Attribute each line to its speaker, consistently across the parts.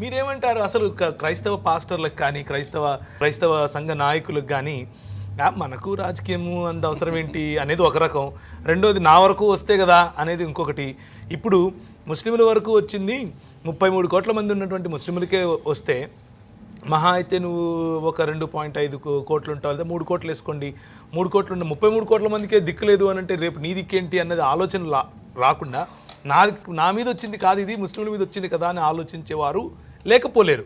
Speaker 1: మీరేమంటారు? అసలు క్రైస్తవ పాస్టర్లకు కానీ క్రైస్తవ క్రైస్తవ సంఘ నాయకులకు కానీ మనకు రాజకీయము అంత అవసరం ఏంటి? అనేది ఒక రకం. రెండోది నా వరకు వస్తే కదా? అనేది ఇంకొకటి. ఇప్పుడు ముస్లింల వరకు వచ్చింది ముప్పై మూడు కోట్ల మంది ఉన్నటువంటి ముస్లింలకే వస్తే మహా అయితే నువ్వు ఒక రెండు పాయింట్ ఐదు కోట్లు ఉంటావు లేదా మూడు కోట్లు వేసుకోండి. మూడు కోట్లు ఉంటే ముప్పై మూడు కోట్ల మందికే దిక్కులేదు అని అంటే రేపు నీ దిక్కేంటి అన్నది ఆలోచన రాకుండా నా నా మీద వచ్చింది కాదు ఇది ముస్లింల మీద వచ్చింది కదా అని ఆలోచించేవారు లేకపోలేరు.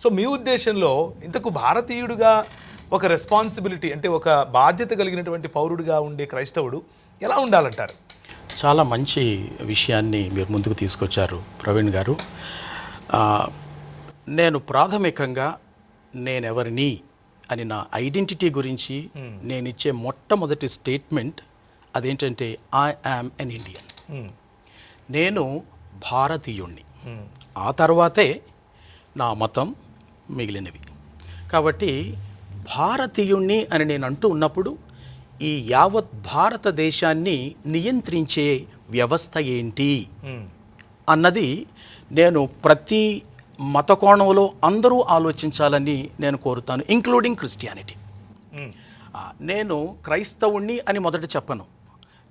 Speaker 1: సో మీ ఉద్దేశంలో ఇంతకు భారతీయుడిగా ఒక రెస్పాన్సిబిలిటీ అంటే ఒక బాధ్యత కలిగినటువంటి పౌరుడిగా ఉండే క్రైస్తవుడు ఎలా ఉండాలంటారు?
Speaker 2: చాలా మంచి విషయాన్ని మీరు ముందుకు తీసుకొచ్చారు ప్రవీణ్ గారు. నేను ప్రాథమికంగా నేనెవరిని అని నా ఐడెంటిటీ గురించి నేను ఇచ్చే మొట్టమొదటి స్టేట్మెంట్ అదేంటంటే I am an Indian
Speaker 1: Hmm.
Speaker 2: నేను భారతీయుణ్ణి. ఆ తర్వాతే నా మతం మిగిలినవి. కాబట్టి భారతీయుణ్ణి అని నేను అంటూ ఉన్నప్పుడు ఈ యావత్ భారతదేశాన్ని నియంత్రించే వ్యవస్థ ఏంటి. అన్నది నేను ప్రతి మత కోణంలో అందరూ ఆలోచించాలని నేను కోరుతాను ఇంక్లూడింగ్ క్రిస్టియానిటీ. నేను క్రైస్తవుణ్ణి అని మొదట చెప్పను.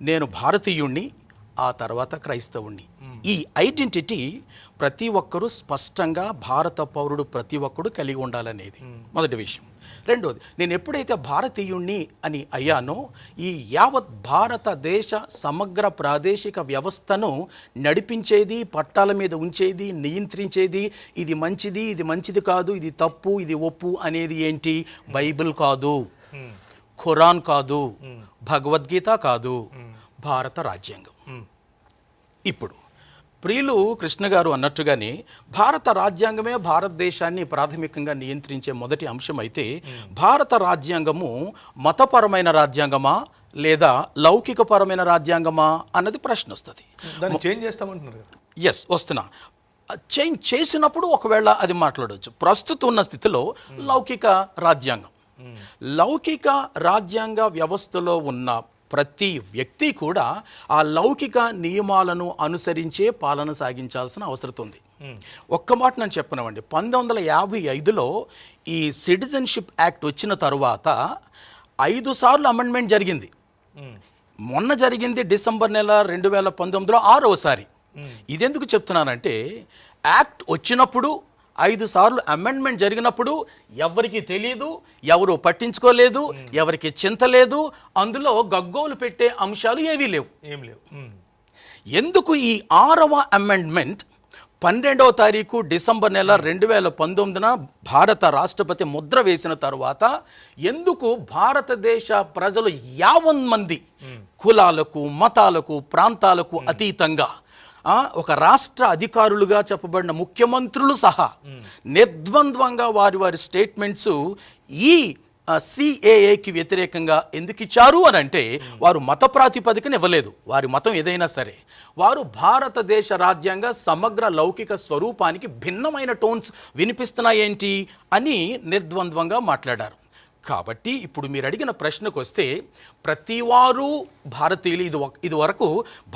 Speaker 2: నేను భారతీయుణ్ణి ఆ తర్వాత క్రైస్తవుణ్ణి. ఈ ఐడెంటిటీ ప్రతి ఒక్కరూ స్పష్టంగా భారత పౌరుడు ప్రతి ఒక్కడు కలిగి ఉండాలనేది. మొదటి విషయం. రెండోది నేను ఎప్పుడైతే భారతీయుణ్ణి అని అయ్యానో ఈ యావత్ భారతదేశ సమగ్ర ప్రాదేశిక వ్యవస్థను నడిపించేది పట్టాల మీద ఉంచేది నియంత్రించేది ఇది మంచిది ఇది మంచిది కాదు ఇది తప్పు ఇది ఒప్పు అనేది ఏంటి? బైబిల్ కాదు. ఖురాన్ కాదు. భగవద్గీత కాదు. భారత రాజ్యాంగం. ఇప్పుడు ప్రియులు కృష్ణ గారు అన్నట్టుగానే భారత రాజ్యాంగమే భారతదేశాన్ని ప్రాథమికంగా నియంత్రించే మొదటి అంశం అయితే భారత రాజ్యాంగము మతపరమైన రాజ్యాంగమా లేదా లౌకికపరమైన రాజ్యాంగమా అన్నది ప్రశ్న వస్తుంది.
Speaker 1: దాన్ని చేంజ్ చేస్తామంటున్నారు కదా.
Speaker 2: ఎస్ వస్తున్నా. చేంజ్ చేసినప్పుడు ఒకవేళ అది మాట్లాడవచ్చు ప్రస్తుతం ఉన్న స్థితిలో లౌకిక రాజ్యాంగం. లౌకిక రాజ్యాంగ వ్యవస్థలో ఉన్న ప్రతి వ్యక్తి కూడా ఆ లౌకిక నియమాలను అనుసరించే పాలన సాగించాల్సిన అవసరం ఉంది. ఒక్క మాట నేను చెప్పనవండి. పంతొమ్మిది వందల యాభై ఐదులో ఈ సిటిజన్షిప్ యాక్ట్ వచ్చిన తరువాత ఐదు సార్లు అమెండ్మెంట్ జరిగింది. మొన్న జరిగింది డిసెంబర్ నెల రెండు వేల పంతొమ్మిదిలో ఆరవసారి. ఇదెందుకు చెప్తున్నానంటే యాక్ట్ వచ్చినప్పుడు ఐదు సార్లు అమెండ్మెంట్ జరిగినప్పుడు ఎవరికి తెలియదు ఎవరు పట్టించుకోలేదు ఎవరికి చింత లేదు అందులో గగ్గోలు పెట్టే అంశాలు ఏవీ లేవు.
Speaker 1: ఏం లేవు.
Speaker 2: ఎందుకు ఈ ఆరవ అమెండ్మెంట్ పన్నెండవ తారీఖు డిసెంబర్ నెల రెండు వేల పంతొమ్మిదిన భారత రాష్ట్రపతి ముద్ర వేసిన తరువాత ఎందుకు భారతదేశ ప్రజలు యావన్ మంది కులాలకు మతాలకు ప్రాంతాలకు అతీతంగా ఒక రాష్ట్ర అధికారులుగా చెప్పబడిన ముఖ్యమంత్రులు సహా నిర్ద్వంద్వంగా వారి వారి స్టేట్మెంట్స్ ఈ సిఏఏకి వ్యతిరేకంగా ఎందుకు ఇచ్చారు అని అంటే వారు మత ప్రాతిపదికన ఇవ్వలేదు. వారి మతం ఏదైనా సరే. వారు భారతదేశ రాజ్యాంగ సమగ్ర లౌకిక స్వరూపానికి భిన్నమైన టోన్స్ వినిపిస్తున్నాయేంటి అని నిర్ద్వంద్వంగా మాట్లాడారు. కాబట్టి ఇప్పుడు మీరు అడిగిన ప్రశ్నకు వస్తే ప్రతివారు భారతీయులు ఇది ఇది వరకు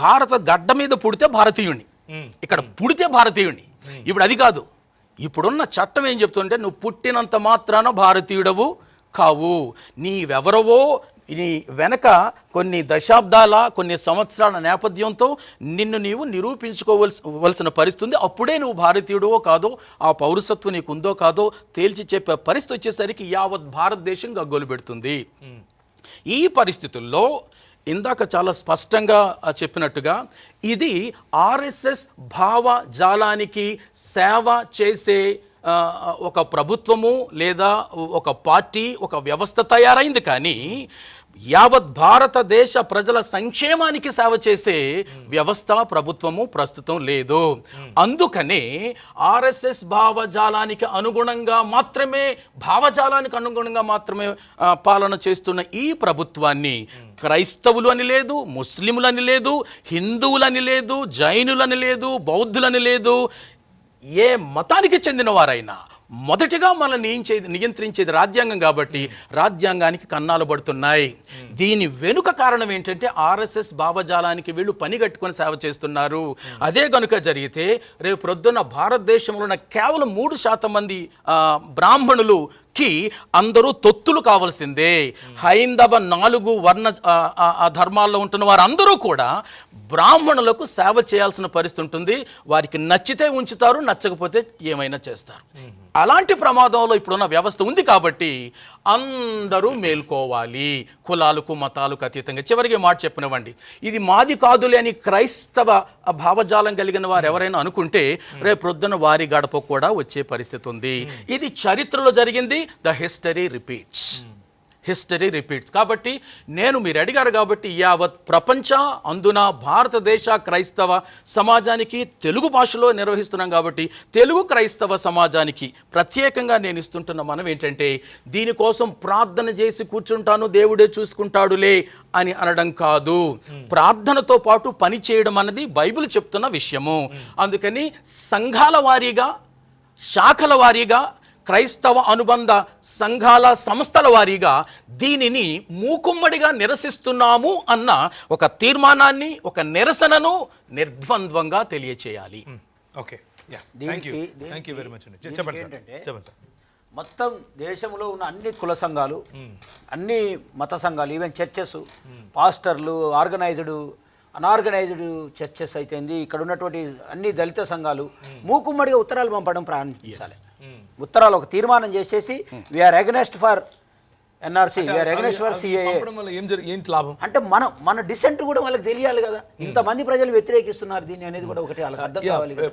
Speaker 2: భారత గడ్డ మీద పుడితే భారతీయుణ్ణి. ఇక్కడ పుడితే భారతీయుణ్ణి. ఇప్పుడు అది కాదు. ఇప్పుడున్న చట్టం ఏం చెప్తుంటే నువ్వు పుట్టినంత మాత్రాన భారతీయుడవు కావు. నీవెవరవో ఇది వెనక కొన్ని దశాబ్దాల కొన్ని సంవత్సరాల నేపథ్యంతో నిన్ను నీవు నిరూపించుకోవలసిన వలసిన పరిస్థితి అప్పుడే నువ్వు భారతీయుడవో కాదో ఆ పౌరసత్వం నీకు ఉందో కాదో తేల్చి చెప్పే పరిస్థితి వచ్చేసరికి యావత్ భారతదేశం గగ్గోలు పెడుతుంది. ఈ పరిస్థితుల్లో ఇందాక చాలా స్పష్టంగా చెప్పినట్టుగా ఇది ఆర్ఎస్ఎస్ భావజాలానికి సేవ చేసే ఒక ప్రభుత్వము లేదా ఒక పార్టీ ఒక వ్యవస్థ తయారైంది. కానీ యావత్ భారతదేశ ప్రజల సంక్షేమానికి సేవ చేసే వ్యవస్థ ప్రభుత్వము ప్రస్తుతం లేదు. అందుకనే ఆర్ఎస్ఎస్ భావజాలానికి అనుగుణంగా మాత్రమే భావజాలానికి అనుగుణంగా మాత్రమే పాలన చేస్తున్న ఈ ప్రభుత్వాన్ని క్రైస్తవులు అని లేదు ముస్లింలని లేదు హిందువులని లేదు జైనులని లేదు బౌద్ధులని లేదు ఏ మతానికి చెందిన వారైనా మొదటిగా మనల్ని నియించేది నియంత్రించేది రాజ్యాంగం కాబట్టి రాజ్యాంగానికి కన్నాలు పడుతున్నాయి. దీని వెనుక కారణం ఏంటంటే ఆర్ఎస్ఎస్ భావజాలానికి వీళ్ళు పని కట్టుకొని సేవ చేస్తున్నారు. అదే గనుక జరిగితే రేపు ప్రొద్దున భారతదేశంలో ఉన్న కేవలం మూడు శాతం మంది బ్రాహ్మణులు కి అందరూ తొత్తులు కావాల్సిందే. హైందవ నాలుగు వర్ణ ధర్మాల్లో ఉంటున్న వారందరూ కూడా బ్రాహ్మణులకు సేవ చేయాల్సిన పరిస్థితి ఉంటుంది. వారికి నచ్చితే ఉంచుతారు నచ్చకపోతే ఏమైనా చేస్తారు. అలాంటి ప్రమాదంలో ఇప్పుడున్న వ్యవస్థ ఉంది కాబట్టి అందరూ మేల్కోవాలి. కులాలకు మతాలకు అతీతంగా. చివరికి మాట చెప్పినవ్వండి. ఇది మాది కాదులే అని క్రైస్తవ భావజాలం కలిగిన వారు ఎవరైనా అనుకుంటే రేపు ప్రొద్దున వారి గడప కూడా వచ్చే పరిస్థితి ఉంది. ఇది చరిత్రలో జరిగింది. The history repeats history repeats కాబట్టి నేను మీరు అడిగారు కాబట్టి యావత్ ప్రపంచ అందున భారతదేశ క్రైస్తవ సమాజానికి తెలుగు భాషలో నిర్వహిస్తున్నాం కాబట్టి తెలుగు క్రైస్తవ సమాజానికి ప్రత్యేకంగా నేను ఇస్తుంటున్న మనం ఏంటంటే దీనికోసం ప్రార్థన చేసి కూర్చుంటాను దేవుడే చూసుకుంటాడులే అని అనడం కాదు. ప్రార్థనతో పాటు పని చేయడం అన్నది బైబిల్ చెప్తున్న విషయము. అందుకని సంఘాల వారీగా శాఖల వారీగా క్రైస్తవ అనుబంధ సంఘాల సంస్థల వారీగా దీనిని మూకుమ్మడిగా నిరసిస్తున్నాము అన్న ఒక తీర్మానాన్ని ఒక నిరసనను నిర్ద్వంద్వంగా తెలియచేయాలి.
Speaker 1: Okay sir.
Speaker 3: మొత్తం దేశంలో ఉన్న అన్ని కుల సంఘాలు అన్ని మత సంఘాలు ఈవెన్ చర్చెస్ పాస్టర్లు ఆర్గనైజ్డ్ అనార్గనైజ్డ్ చర్చెస్ అయితేంది ఇక్కడ ఉన్నటువంటి అన్ని దళిత సంఘాలు మూకుమ్మడిగా ఉత్తరాలు పంపడం ప్రారంభించాలి. ఉత్తరాలు ఒక తీర్మానం చేసేసి we are against for NRC we are against for CAA
Speaker 1: పంపడం వల్ల ఏం జరి ఏంటి లాభం?
Speaker 3: అంటే మన మన డిసెంట్ కూడా వాళ్ళకి తెలియాలి కదా. ఇంతమంది ప్రజలు వ్యతిరేకిస్తున్నారు దీన్ని అనేది కూడా ఒకటి వాళ్ళకి అర్థం కావాలి.